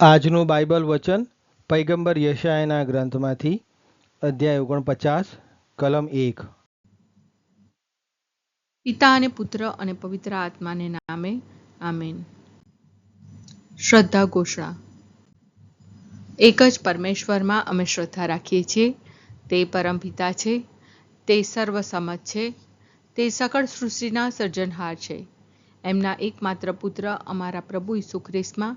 આજનું બાઇબલ વચન પૈગંબર યશાયના ગ્રંથમાંથી, અધ્યાય ઓગણપચાસ, કલમ એક. પિતા અને પુત્ર અને પવિત્ર આત્માને નામે, આમેન. શ્રદ્ધા ઘોષણા. એક જ પરમેશ્વરમાં અમે શ્રદ્ધા રાખીએ છીએ. તે પરમપિતા છે. તે સર્વસમત છે. તે સકળ સૃષ્ટિના સર્જનહાર છે. એમના એકમાત્ર પુત્ર અમારા પ્રભુ ઈસુ ખ્રિસ્તમાં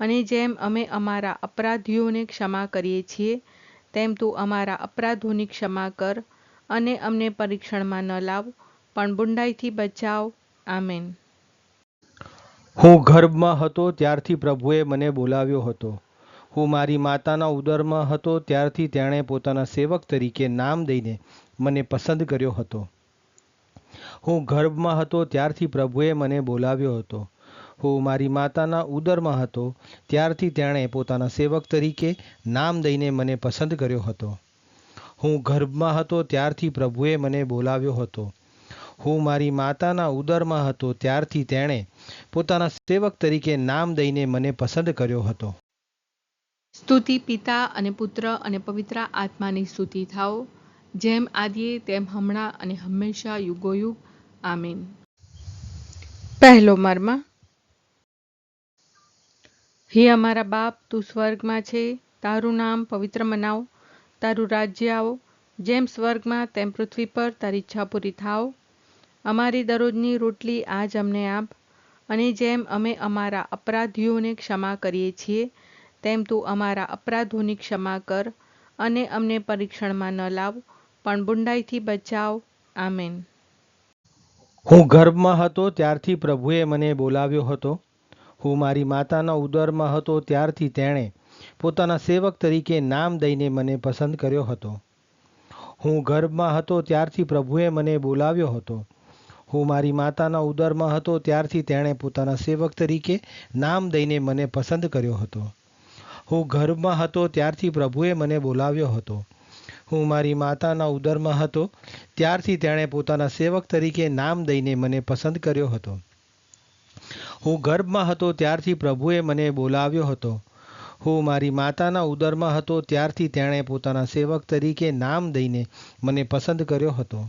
અને જેમ અમે અમારા અપરાધીઓને ક્ષમા કરીએ છીએ, તેમ તું અમારા અપરાધોની ક્ષમા કર અને અમને પરીક્ષણમાં ન લાવ, પણ બુંડાઈથી બચાવ. આમેન. હું ગર્ભમાં હતો ત્યારથી પ્રભુએ મને બોલાવ્યો હતો. હું મારી માતાના ઉદરમાં હતો ત્યારથી તેણે પોતાના સેવક તરીકે નામ દઈને મને પસંદ કર્યો હતો. હું ગર્ભમાં હતો ત્યારથી પ્રભુએ મને બોલાવ્યો હતો. હું મારી માતાના ઉદરમાં હતો ત્યારથી તેણે પોતાના સેવક તરીકે નામ દઈને મને પસંદ કર્યો હતો. હું ગર્ભમાં હતો ત્યારથી પ્રભુએ મને બોલાવ્યો હતો. હું મારી માતાના ઉદરમાં હતો ત્યારથી તેણે પોતાના સેવક તરીકે નામ દઈને મને પસંદ કર્યો હતો. સ્તુતિ પિતા અને પુત્ર અને પવિત્ર આત્માની સ્તુતિ થાઓ જેમ આદિએ તેમ હમણાં અને હંમેશા યુગોયુગ. આમીન. પહેલો મર્મ હે અમારા બાપ, તું સ્વર્ગમાં છે. તારું નામ પવિત્ર મનાવ. તારું રાજ્ય આવો. જેમ સ્વર્ગમાં, તેમ પૃથ્વી પર તારી ઈચ્છા પૂરી થાવ. અમારી દરરોજની રોટલી આજ અમને આપ. અને જેમ અમે અમારા અપરાધીઓને ક્ષમા કરીએ છીએ, તેમ તું અમારા અપરાધોની ક્ષમા કર અને અમને પરીક્ષણમાં ન લાવ, પણ બુંડાઈથી બચાવ. આમેન. હું ગર્ભમાં હતો, ત્યારથી પ્રભુએ મને બોલાવ્યો હતો. હું મારી માતાના ઉદરમાં હતો ત્યારથી તેણે પોતાના સેવક તરીકે નામ દઈને મને પસંદ કર્યો હતો. હું ગર્ભમાં હતો ત્યારથી પ્રભુએ મને બોલાવ્યો હતો. હું મારી માતાના ઉદરમાં હતો ત્યારથી તેણે પોતાના સેવક તરીકે નામ દઈને મને પસંદ કર્યો હતો. હું ગર્ભમાં હતો ત્યારથી પ્રભુએ મને બોલાવ્યો હતો. હું મારી માતાના ઉદરમાં હતો ત્યારથી તેણે પોતાના સેવક તરીકે નામ દઈને મને પસંદ કર્યો હતો. હું ગર્ભમાં હતો ત્યારથી પ્રભુએ મને બોલાવ્યો હતો. હું મારી માતાના ઉદરમાં હતો ત્યારથી તેણે પોતાના સેવક તરીકે નામ દઈને મને પસંદ કર્યો હતો.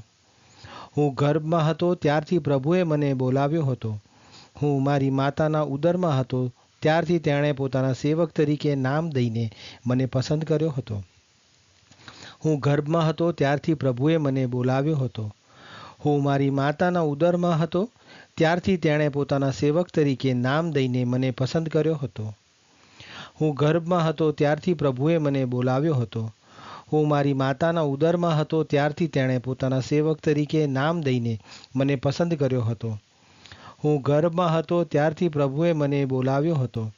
હું ગર્ભમાં હતો ત્યારથી પ્રભુએ મને બોલાવ્યો હતો. હું મારી માતાના ઉદરમાં હતો ત્યારથી તેણે પોતાના સેવક તરીકે નામ દઈને મને પસંદ કર્યો હતો. હું ગર્ભમાં હતો ત્યારથી પ્રભુએ મને બોલાવ્યો હતો. હું મારી માતાના ઉદરમાં હતો ત્યારથી તેણે પોતાના સેવક તરીકે નામ દઈને મને પસંદ કર્યો હતો. હું ગર્ભમાં હતો ત્યારથી પ્રભુએ મને બોલાવ્યો હતો. હું મારી માતાના ઉદરમાં હતો ત્યારથી તેણે પોતાના સેવક તરીકે નામ દઈને મને પસંદ કર્યો હતો. હું ગર્ભમાં હતો ત્યારથી પ્રભુએ મને બોલાવ્યો હતો.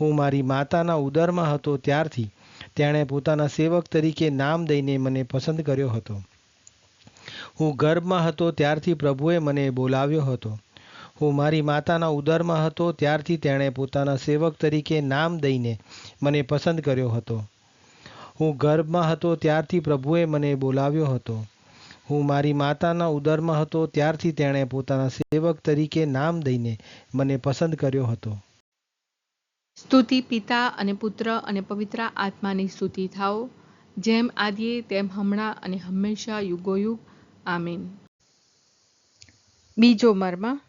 હું મારી માતાના ઉદરમાં હતો ત્યારથી તેણે પોતાના સેવક તરીકે નામ દઈને મને પસંદ કર્યો હતો. હું ગર્ભમાં હતો ત્યારથી પ્રભુએ મને બોલાવ્યો હતો. હું મારી માતાના ઉદરમાં હતો, ત્યારથી તેણે પોતાના સેવક તરીકે નામ દઈને મને પસંદ કર્યો હતો. હું ગર્ભમાં હતો, ત્યારથી પ્રભુએ મને બોલાવ્યો હતો. હું મારી માતાના ઉદરમાં હતો, ત્યારથી તેણે પોતાના સેવક તરીકે નામ દઈને મને પસંદ કર્યો હતો. સ્તુતિ પિતા અને પુત્ર અને પવિત્ર આત્માની સ્તુતિ થાઓ. જેમ આદિએ, તેમ હમણાં અને હંમેશા યુગોયુગ. આમીન. બીજો મર્મ.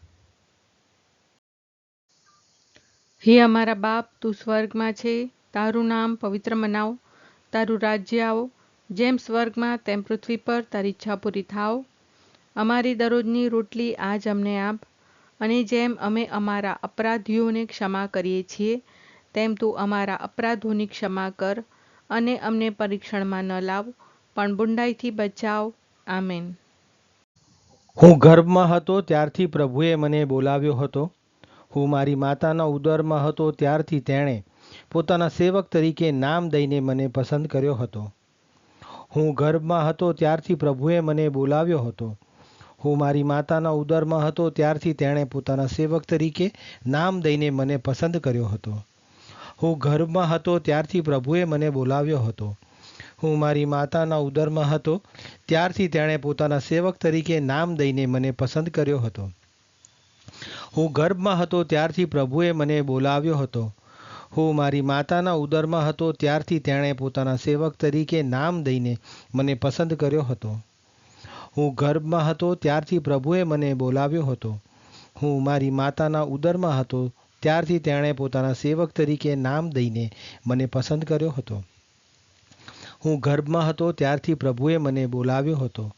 હે અમારા બાપ, તું સ્વર્ગમાં છે, તારું નામ પવિત્ર મનાવ, તારું રાજ્ય આવો, જેમ સ્વર્ગમાં તેમ પૃથ્વી પર તારી ઈચ્છા પૂરી થાવ. અમારી દરરોજની રોટલી આજ અમને આપ, અને જેમ અમે અમારા અપરાધીઓને ક્ષમા કરીએ છીએ, તેમ તું અમારા અપરાધોની ક્ષમા કર, અને અમને પરીક્ષણમાં ન લાવ, પણ બુંડાઈથી બચાવ. આમેન. હું ગર્ભમાં હતો, ત્યારથી પ્રભુએ મને બોલાવ્યો હતો. હું મારી માતાના ઉદરમાં હતો ત્યારથી તેણે પોતાના સેવક તરીકે નામ દઈને મને પસંદ કર્યો હતો. હું ગર્ભમાં હતો ત્યારથી પ્રભુએ મને બોલાવ્યો હતો. હું મારી માતાના ઉદરમાં હતો ત્યારથી તેણે પોતાના સેવક તરીકે નામ દઈને મને પસંદ કર્યો હતો. હું ગર્ભમાં હતો ત્યારથી પ્રભુએ મને બોલાવ્યો હતો. હું મારી માતાના ઉદરમાં હતો ત્યારથી તેણે પોતાના સેવક તરીકે નામ દઈને મને પસંદ કર્યો હતો. હું ગર્ભમાં હતો ત્યારથી પ્રભુએ મને બોલાવ્યો હતો. હું મારી માતાના ઉદરમાં હતો ત્યારથી તેણે પોતાના સેવક તરીકે નામ દઈને મને પસંદ કર્યો હતો. હું ગર્ભમાં હતો ત્યારથી પ્રભુએ મને બોલાવ્યો હતો. હું મારી માતાના ઉદરમાં હતો ત્યારથી તેણે પોતાના સેવક તરીકે નામ દઈને મને પસંદ કર્યો હતો. હું ગર્ભમાં હતો ત્યારથી પ્રભુએ મને બોલાવ્યો હતો.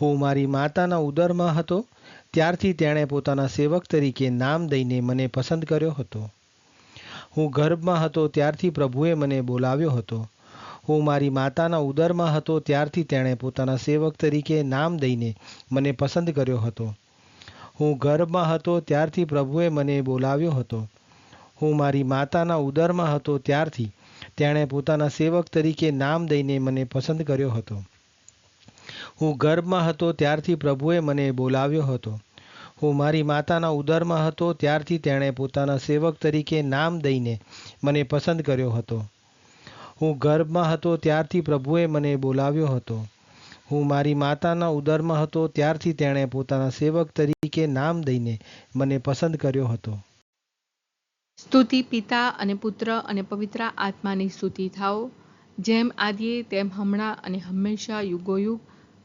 હું મારી માતાના ઉદરમાં હતો ત્યારથી તેણે પોતાના સેવક તરીકે નામ દઈને મને પસંદ કર્યો હતો. હું ગર્ભમાં હતો ત્યારથી પ્રભુએ મને બોલાવ્યો હતો. હું મારી માતાના ઉદરમાં હતો ત્યારથી તેણે પોતાના સેવક તરીકે નામ દઈને મને પસંદ કર્યો હતો. હું ગર્ભમાં હતો ત્યારથી પ્રભુએ મને બોલાવ્યો હતો. હું મારી માતાના ઉદરમાં હતો ત્યારથી તેણે પોતાના સેવક તરીકે નામ દઈને મને પસંદ કર્યો હતો. હું ગર્ભમાં હતો ત્યારથી પ્રભુએ મને બોલાવ્યો હતો. હું મારી માતાના ઉદરમાં હતો ત્યારથી તેણે પોતાના સેવક તરીકે નામ દઈને મને પસંદ કર્યો હતો. હું ગર્ભમાં હતો ત્યારથી પ્રભુએ મને બોલાવ્યો હતો. હું મારી માતાના ઉદરમાં હતો ત્યારથી તેણે પોતાના સેવક તરીકે નામ દઈને મને પસંદ કર્યો હતો. સ્તુતિ પિતા અને પુત્ર અને પવિત્ર આત્માની સ્તુતિ થાઓ. જેમ આદિએ, તેમ હમણાં અને હંમેશા યુગોયુગ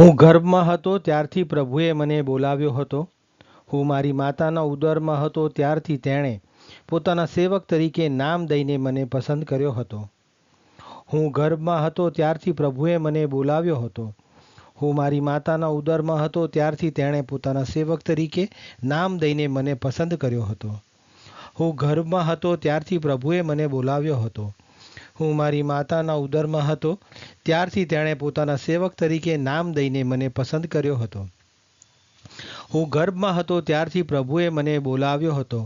હું ગર્ભમાં હતો, ત્યારથી પ્રભુએ મને બોલાવ્યો હતો. હું મારી માતાના ઉદરમાં હતો, ત્યારથી તેણે પોતાના સેવક તરીકે નામ દઈને મને પસંદ કર્યો હતો. હું ગર્ભમાં હતો, ત્યારથી પ્રભુએ મને બોલાવ્યો હતો. હું મારી માતાના ઉદરમાં હતો, ત્યારથી તેણે પોતાના સેવક તરીકે નામ દઈને મને પસંદ કર્યો હતો. હું ગર્ભમાં હતો, ત્યારથી પ્રભુએ મને બોલાવ્યો હતો. હું મારી માતાના ઉદરમાં હતો. ત્યારથી તેણે પોતાના સેવક તરીકે નામ દઈને મને પસંદ કર્યો હતો. હું ગર્ભમાં હતો ત્યારથી પ્રભુએ મને બોલાવ્યો હતો.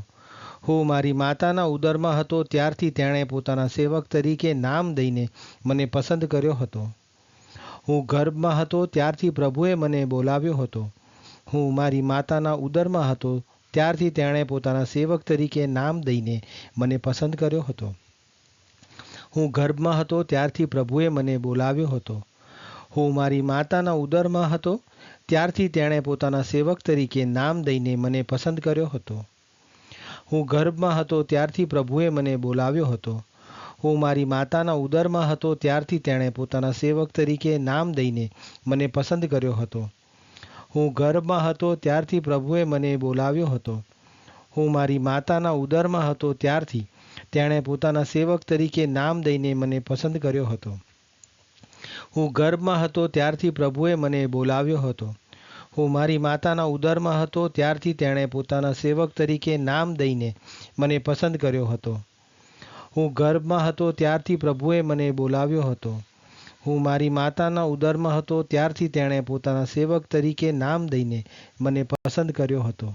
હું મારી માતાના ઉદરમાં હતો ત્યારથી તેણે પોતાના સેવક તરીકે નામ દઈને મને પસંદ કર્યો હતો. હું ગર્ભમાં હતો ત્યારથી પ્રભુએ મને બોલાવ્યો હતો. હું મારી માતાના ઉદરમાં હતો ત્યારથી તેણે પોતાના સેવક તરીકે નામ દઈને મને પસંદ કર્યો હતો. હું ગર્ભમાં હતો, ત્યારથી પ્રભુએ મને બોલાવ્યો હતો. હું મારી માતાના ઉદરમાં હતો, ત્યારથી તેણે પોતાના સેવક તરીકે નામ દઈને મને પસંદ કર્યો હતો. હું ગર્ભમાં હતો, ત્યારથી પ્રભુએ મને બોલાવ્યો હતો. હું મારી માતાના ઉદરમાં હતો, ત્યારથી તેણે પોતાના સેવક તરીકે નામ દઈને મને પસંદ કર્યો હતો. હું ગર્ભમાં હતો, ત્યારથી પ્રભુએ મને બોલાવ્યો હતો. હું મારી માતાના ઉદરમાં હતો, ત્યારથી તેણે પોતાના સેવક તરીકે નામ દઈને મને પસંદ કર્યો હતો. હું ગર્ભમાં હતો ત્યારથી પ્રભુએ મને બોલાવ્યો હતો. હું મારી માતાના ઉદરમાં હતો ત્યારથી તેણે પોતાના સેવક તરીકે નામ દઈને મને પસંદ કર્યો હતો. હું ગર્ભમાં હતો ત્યારથી પ્રભુએ મને બોલાવ્યો હતો. હું મારી માતાના ઉદરમાં હતો ત્યારથી તેણે પોતાના સેવક તરીકે નામ દઈને મને પસંદ કર્યો હતો.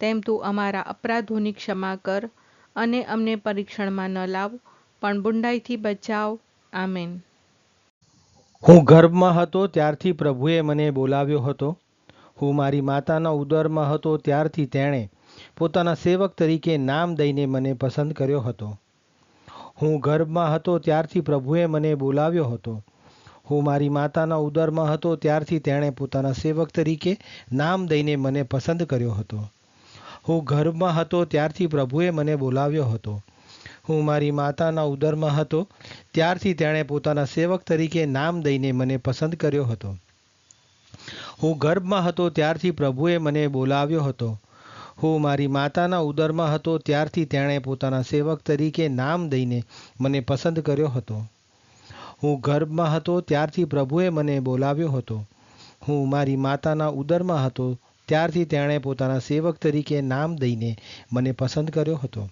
તેમ તું અમારા અપરાધોની ક્ષમા કર અને અમને પરીક્ષણમાં ન લાવ, પણ બુંડાઈથી બચાવ. આમેન. હું ગર્ભમાં હતો ત્યારથી પ્રભુએ મને બોલાવ્યો હતો. હું મારી માતાના ઉદરમાં હતો ત્યારથી તેણે પોતાના સેવક તરીકે નામ દઈને મને પસંદ કર્યો હતો. હું ગર્ભમાં હતો ત્યારથી પ્રભુએ મને બોલાવ્યો હતો. હું મારી માતાના ઉદરમાં હતો ત્યારથી તેણે પોતાના સેવક તરીકે નામ દઈને મને પસંદ કર્યો હતો. હું ગર્ભમાં હતો ત્યારથી પ્રભુએ મને બોલાવ્યો હતો. હું મારી માતાના ઉદરમાં હતો. ત્યારથી તેણે પોતાના સેવક તરીકે નામ દઈને મને પસંદ કર્યો હતો. હું ગર્ભમાં હતો ત્યારથી પ્રભુએ મને બોલાવ્યો હતો. હું મારી માતાના ઉદરમાં હતો ત્યારથી તેણે પોતાના સેવક તરીકે નામ દઈને મને પસંદ કર્યો હતો. હું ગર્ભમાં હતો ત્યારથી પ્રભુએ મને બોલાવ્યો હતો. હું મારી માતાના ઉદરમાં હતો ત્યારથી તેણે પોતાના સેવક તરીકે નામ દઈને મને પસંદ કર્યો હતો.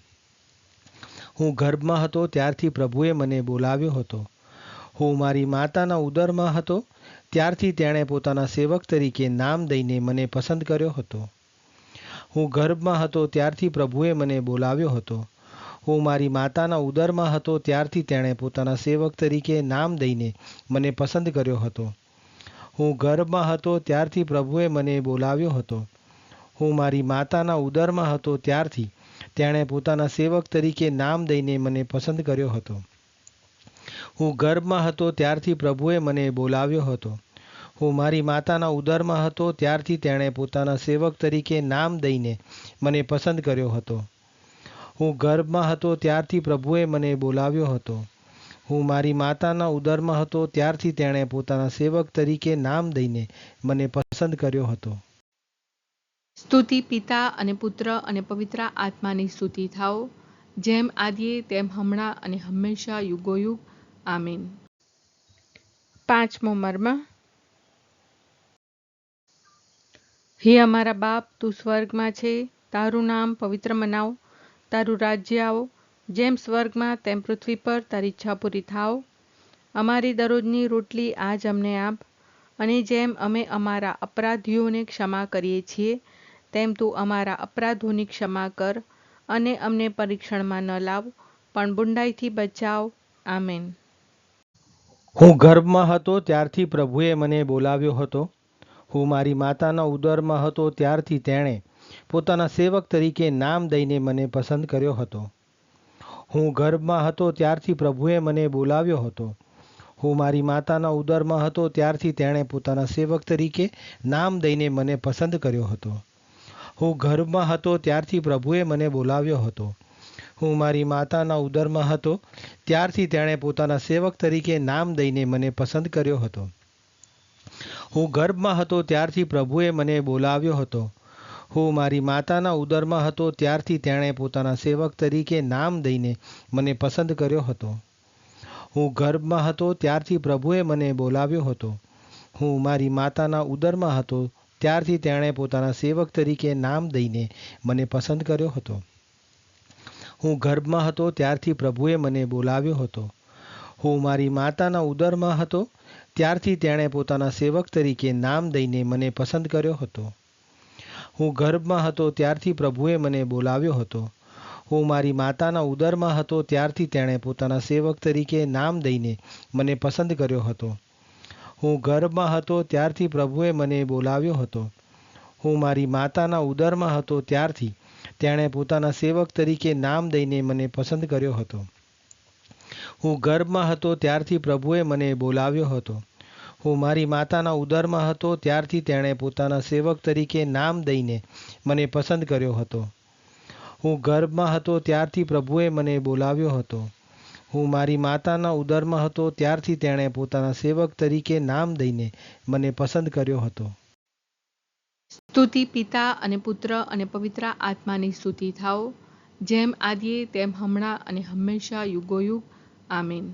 હું ગર્ભમાં હતો, ત્યારથી પ્રભુએ મને બોલાવ્યો હતો. હું મારી માતાના ઉદરમાં હતો, ત્યારથી તેણે પોતાના સેવક તરીકે નામ દઈને મને પસંદ કર્યો હતો. હું ગર્ભમાં હતો, ત્યારથી પ્રભુએ મને બોલાવ્યો હતો. હું મારી માતાના ઉદરમાં હતો, ત્યારથી તેણે પોતાના સેવક તરીકે નામ દઈને મને પસંદ કર્યો હતો. હું ગર્ભમાં હતો ત્યારથી પ્રભુએ મને બોલાવ્યો હતો. હું મારી માતાના ઉદરમાં હતો ત્યારથી. તેણે પોતાના સેવક તરીકે નામ દઈને મને પસંદ કર્યો હતો. હું ગર્ભમાં હતો ત્યારથી પ્રભુએ મને બોલાવ્યો હતો. હું મારી માતાના ઉદરમાં હતો ત્યારથી તેણે પોતાના સેવક તરીકે નામ દઈને મને પસંદ કર્યો હતો. હું ગર્ભમાં હતો ત્યારથી પ્રભુએ મને બોલાવ્યો હતો. હું મારી માતાના ઉદરમાં હતો, ત્યારથી તેણે પોતાના સેવક તરીકે નામ દઈને મને પસંદ કર્યો હતો. સ્તુતિ પિતા અને પુત્ર અને પવિત્ર આત્માની સ્તુતિ થાઓ, જેમ આદિએ તેમ હમણાં અને હંમેશા યુગોયુગ. આમીન. પાંચમો મર્મ. હે અમારા બાપ, તું સ્વર્ગમાં છે, તારું નામ પવિત્ર મનાવ, તારું રાજ્ય આવો જેમ સ્વર્ગમાં તેમ પૃથ્વી પર તારી ઈચ્છા પૂરી થાવ અમારી દરરોજની રોટલી આજ અમને આપ. અને જેમ અમે અમારા અપરાધીઓને ક્ષમા કરીએ છીએ, તેમ તું અમારા અપરાધોની ક્ષમા કર અને અમને પરીક્ષણમાં ન લાવ, પણ બુંડાઈથી બચાવ. આમેન. હું ગર્ભમાં હતો ત્યારથી પ્રભુએ મને બોલાવ્યો હતો. હું મારી માતાના ઉદરમાં હતો ત્યારથી તેણે પોતાના સેવક તરીકે નામ દઈને મને પસંદ કર્યો હતો. હું ગર્ભમાં હતો ત્યારથી પ્રભુએ મને બોલાવ્યો હતો. હું મારી માતાના ઉદરમાં હતો ત્યારથી તેણે પોતાના સેવક તરીકે નામ દઈને મને પસંદ કર્યો હતો. હું ગર્ભમાં હતો ત્યારથી પ્રભુએ મને બોલાવ્યો હતો. હું મારી માતાના ઉદરમાં હતો ત્યારથી તેણે પોતાના સેવક તરીકે નામ દઈને મને પસંદ કર્યો હતો. હું ગર્ભમાં હતો ત્યારથી પ્રભુએ મને બોલાવ્યો હતો. હું મારી માતાના ઉદરમાં હતો, ત્યારથી તેણે પોતાના સેવક તરીકે નામ દઈને મને પસંદ કર્યો હતો. હું ગર્ભમાં હતો, ત્યારથી પ્રભુએ મને બોલાવ્યો હતો. હું મારી માતાના ઉદરમાં હતો, ત્યારથી તેણે પોતાના સેવક તરીકે નામ દઈને મને પસંદ કર્યો હતો. હું ગર્ભમાં હતો, ત્યારથી પ્રભુએ મને બોલાવ્યો હતો. હું મારી માતાના ઉદરમાં હતો, ત્યારથી તેણે પોતાના સેવક તરીકે નામ દઈને મને પસંદ કર્યો હતો. હું ગર્ભમાં હતો ત્યારથી પ્રભુએ મને બોલાવ્યો હતો. હું મારી માતાના ઉદરમાં હતો ત્યારથી તેણે પોતાના સેવક તરીકે નામ દઈને મને પસંદ કર્યો હતો. હું ગર્ભમાં હતો ત્યારથી પ્રભુએ મને બોલાવ્યો હતો. હું મારી માતાના ઉદરમાં હતો ત્યારથી તેણે પોતાના સેવક તરીકે નામ દઈને મને પસંદ કર્યો હતો. હું ગર્ભમાં હતો ત્યારથી પ્રભુએ મને બોલાવ્યો હતો. હું મારી માતાના ઉદરમાં હતો, ત્યારથી તેણે પોતાના સેવક તરીકે નામ દઈને મને પસંદ કર્યો હતો. હું ગર્ભમાં હતો, ત્યારથી પ્રભુએ મને બોલાવ્યો હતો. હું મારી માતાના ઉદરમાં હતો, ત્યારથી તેણે પોતાના સેવક તરીકે નામ દઈને મને પસંદ કર્યો હતો. સ્તુતિ પિતા અને પુત્ર અને પવિત્ર આત્માની સ્તુતિ થાઓ. જેમ આદિએ, તેમ હમણાં અને હંમેશા યુગોયુગ. આમીન.